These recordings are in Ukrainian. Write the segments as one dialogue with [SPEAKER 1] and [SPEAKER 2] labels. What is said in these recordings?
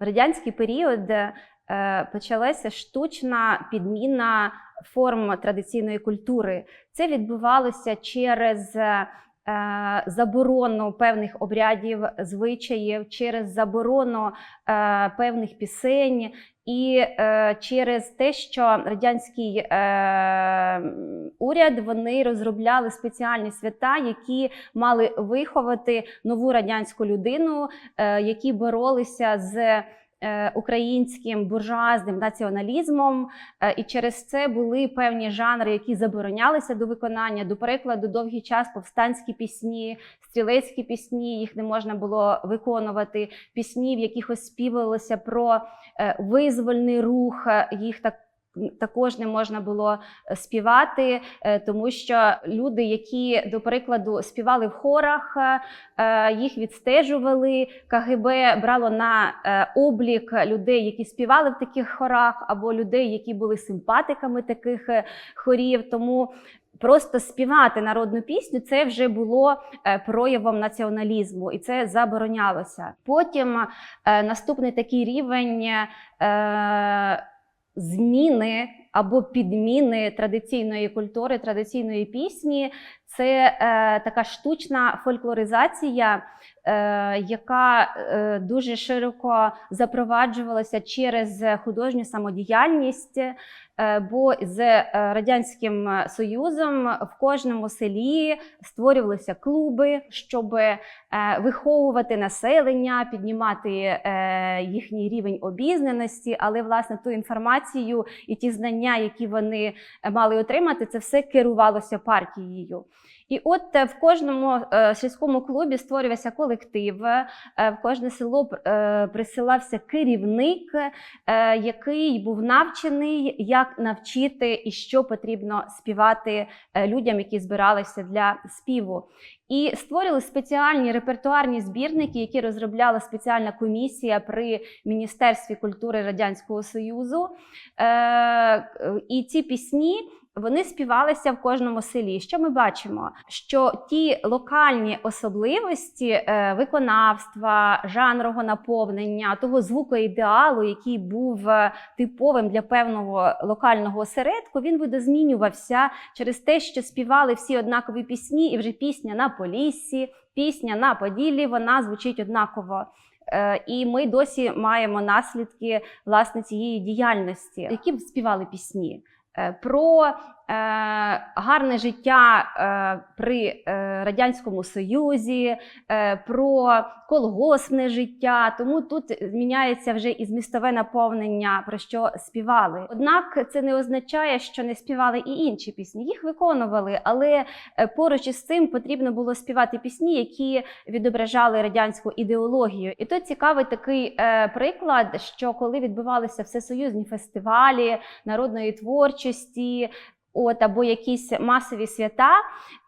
[SPEAKER 1] В радянський період е, почалася штучна підміна форм традиційної культури. Це відбувалося через е, заборону певних обрядів, звичаїв, через заборону е, певних пісень. І е, через те, що радянський е, уряд вони розробляли спеціальні свята, які мали виховати нову радянську людину, е, які боролися з е, українським буржуазним націоналізмом, е, і через це були певні жанри, які заборонялися до виконання. До прикладу, довгий час повстанські пісні, стрілецькі пісні, їх не можна було виконувати. Пісні, в яких оспівалося про е, визвольний рух, е, їх так. Також не можна було е, співати, е, тому що люди, які до прикладу співали в хорах, е, їх відстежували. КГБ брало на облік людей, які співали в таких хорах, або людей, які були симпатиками таких хорів. Тому просто співати народну пісню це вже було проявом націоналізму, і це заборонялося. Потім наступний такий рівень. Зміни або підміни традиційної культури, традиційної пісні це е, така штучна фольклоризація, е, яка е, дуже широко запроваджувалася через художню самодіяльність. Е, бо з е, радянським союзом в кожному селі створювалися клуби, щоб е, виховувати населення, піднімати їхній рівень обізнаності, але власне ту інформацію і ті знання, які вони мали отримати, це все керувалося партією. І от е, в кожному е, сільському клубі створювався колектив, е, в кожне село присилався керівник, який був навчений, як навчити і що потрібно співати людям, які збиралися для співу. І створили спеціальні репертуарні збірники, які розробляла спеціальна комісія при Міністерстві культури Радянського Союзу. І ці пісні. Вони співалися в кожному селі. Що ми бачимо? Що ті локальні особливості е, виконавства, жанрового наповнення, того звукоідеалу, який був е, типовим для певного локального осередку, він видозмінювався через те, що співали всі однакові пісні, і вже пісня на Поліссі, пісня на Поділлі, вона звучить однаково. Е, І ми досі маємо наслідки власне цієї діяльності, які б співали пісні. Е, Про е, гарне життя е, при Радянському Союзі, про колгоспне життя. Тому тут зміняється вже і змістове наповнення, про що співали. Однак це не означає, що не співали і інші пісні. Їх виконували, але поруч із цим потрібно було співати пісні, які відображали радянську ідеологію. І тут цікавий такий приклад, що коли відбувалися всесоюзні фестивалі народної творчості. От або якісь масові свята,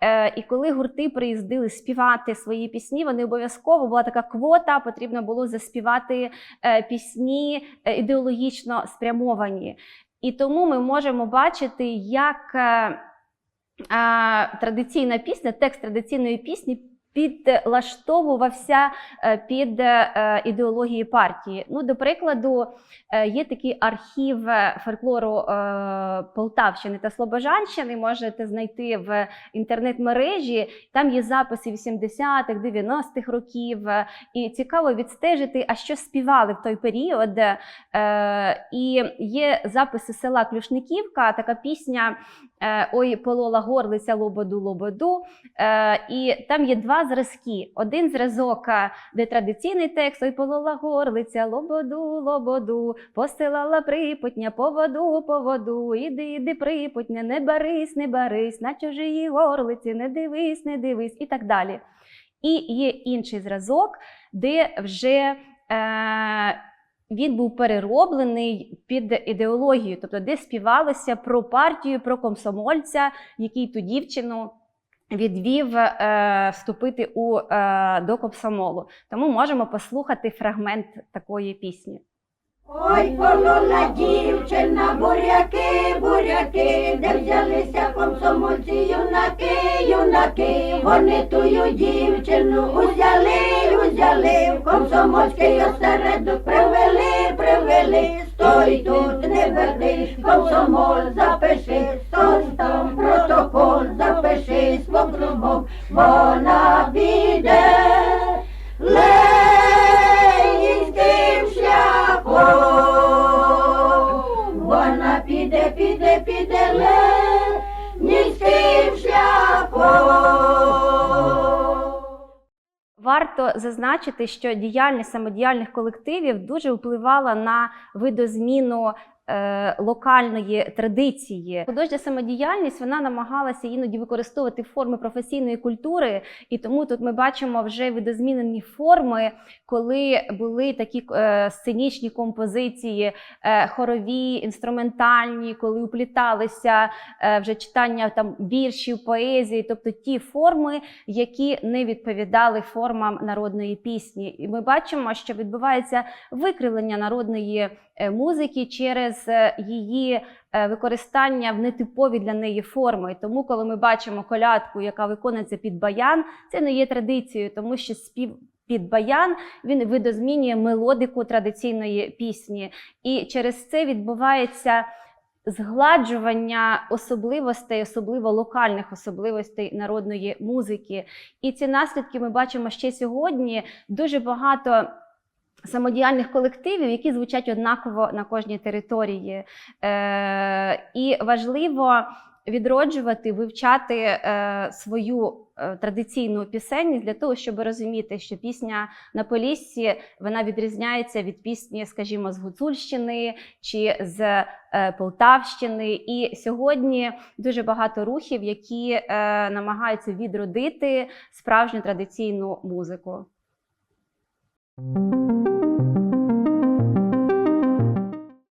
[SPEAKER 1] е, і коли гурти приїздили співати свої пісні, вони обов'язково була така квота, потрібно було заспівати е, пісні е, ідеологічно спрямовані. І тому ми можемо бачити, як е, е, традиційна пісня, текст традиційної пісні підлаштовувався е, під е, ідеології партії. Ну, до прикладу, е, є такий архів фольклору Полтавщини та Слобожанщини. Можете знайти в інтернет-мережі. Там є записи 80-х, 90-х років. І цікаво відстежити, а що співали в той період. І є записи села Клюшниківка, така пісня Ой, полола горлиця лободу лободу. Е, І там є два зразки. Один зразок, е, де традиційний текст Ой, полола горлиця, лободу, лободу, посилала припутня по воду, по воду. Іди, іди, припутня, не барись, не барись, на чужої горлиці, не дивись, не дивись, і так далі. І є інший зразок, де вже е, він був перероблений під ідеологію, тобто де співалося про партію, про комсомольця, який ту дівчину відвів е, вступити у, е, до комсомолу. Тому можемо послухати фрагмент такої пісні.
[SPEAKER 2] Ой, полона дівчина, буряки, буряки, де взялися комсомольці, юнаки, юнаки, вони тую дівчину узяли, узяли, в комсомольський осередок привели, привели, стой тут, не вернись, комсомол запиши, стой там протокол, запиши з покровом, вона піде.
[SPEAKER 1] Варто зазначити, що діяльність самодіяльних колективів дуже впливала на видозміну е, локальної традиції. Художня самодіяльність вона намагалася іноді використовувати форми професійної культури, і тому тут ми бачимо вже видозмінені форми, коли були такі е, сценічні композиції, е, хорові, інструментальні, коли упліталися е, вже читання там віршів, поезії, тобто ті форми, які не відповідали формам народної пісні. І ми бачимо, що відбувається викривлення народної е, музики через е, її е, використання в нетипові для неї форми. Тому, коли ми бачимо колядку, яка виконується під баян, це не є традицією, тому що спів. Під баян він видозмінює мелодику традиційної пісні, і через це відбувається згладжування особливостей, особливо локальних особливостей народної музики. І ці наслідки ми бачимо ще сьогодні. Дуже багато самодіяльних колективів, які звучать однаково на кожній території. Е, і важливо відроджувати, вивчати е, свою е, традиційну пісенність для того, щоб розуміти, що пісня на Поліссі вона відрізняється від пісні, скажімо, з Гуцульщини чи з е, Полтавщини. І сьогодні дуже багато рухів, які е, намагаються відродити справжню традиційну музику.